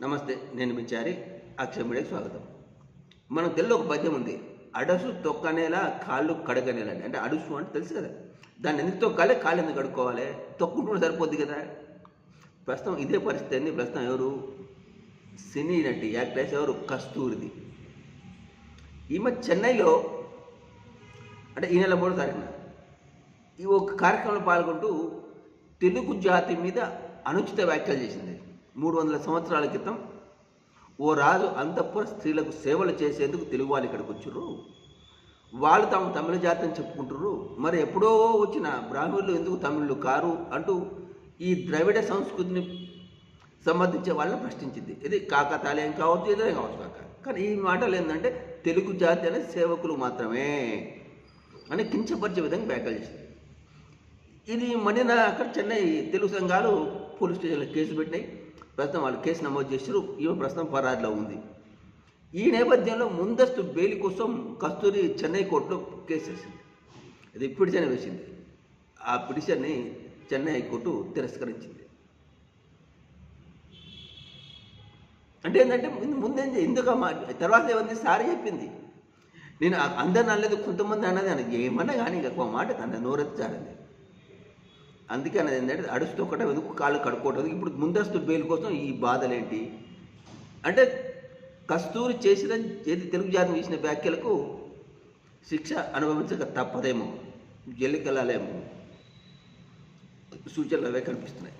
నమస్తే నేను మిచారి అక్షయ మీడియాకి స్వాగతం. మన తెలుగులో ఒక పద్యం ఉంది. అడసు తొక్కనేలా కాళ్ళు కడగనేలా అంటే అడుసు అంటే తెలుసు కదా. దాన్ని ఎందుకు తొక్కాలి? కాళ్ళు ఎందుకు కడుక్కోవాలి? తొక్కుంటుంటే సరిపోద్ది కదా. ప్రస్తుతం ఇదే పరిస్థితి అండి ప్రస్తుతం ఎవరు? సినీ నటి యాక్ట్రెస్ ఎవరు? కస్తూరిది. ఈమె చెన్నైలో అంటే ఈ నెల మూడో తారీఖున ఈ ఒక కార్యక్రమంలో పాల్గొంటూ తెలుగు జాతి మీద అనుచిత వ్యాఖ్యలు చేసింది. మూడు వందల సంవత్సరాల క్రితం ఓ రాజు అంతఃపుర స్త్రీలకు సేవలు చేసేందుకు తెలుగు వాళ్ళు ఇక్కడికి వచ్చారు వాళ్ళు తాము తమిళ జాతి అని చెప్పుకుంటారు మరి ఎప్పుడో వచ్చిన బ్రాహ్మణులు ఎందుకు తమిళులు కారు అంటూ ఈ ద్రవిడ సంస్కృతిని సంబంధించే వాళ్ళని ప్రశ్నించింది. ఇది కాకతాళీయం కావచ్చు ఏదైనా కావచ్చు కాక. కానీ ఈ మాటలు ఏంటంటే తెలుగు జాతి అనే సేవకులు మాత్రమే అని కించపరిచే విధంగా వ్యాఖ్యలు చేసింది. ఇది మనిన అక్కడ చెన్నై తెలుగు సంఘాలు పోలీస్ స్టేషన్లో కేసు పెట్టినాయి. ప్రస్తుతం వాళ్ళు కేసు నమోదు చేశారు ఈమె ప్రస్తుతం పరారిలో ఉంది. ఈ నేపథ్యంలో ముందస్తు బెయిల్ కోసం కస్తూరి చెన్నై కోర్టులో కేసు వేసింది. అది పిటిషన్ వేసింది. ఆ పిటిషన్ని చెన్నై హైకోర్టు తిరస్కరించింది. అంటే ఏంటంటే ముందు ముందేం ఎందుకు తర్వాత ఏమంది? సారీ చెప్పింది. నేను ఆ- అందరిని అనలేదు కొంతమంది అన్నది అని ఏమన్నా కానీ ఇంకొక మాట కన్నా నోరెత్తి అందుకే అన్నది ఏంటంటే అడుస్తూ ఒకటే ఎందుకు కాళ్ళు కడుక్కోవటం ఇప్పుడు ముందస్తు బెయిల్ కోసం ఈ బాధలేంటి? అంటే కస్తూరి చేసిన ఏది తెలుగు జాతి చేసిన వ్యాఖ్యలకు శిక్ష అనుభవించక తప్పదేమో. జల్లికెళ్ళాలేమో. సూచనలు అవే కనిపిస్తున్నాయి.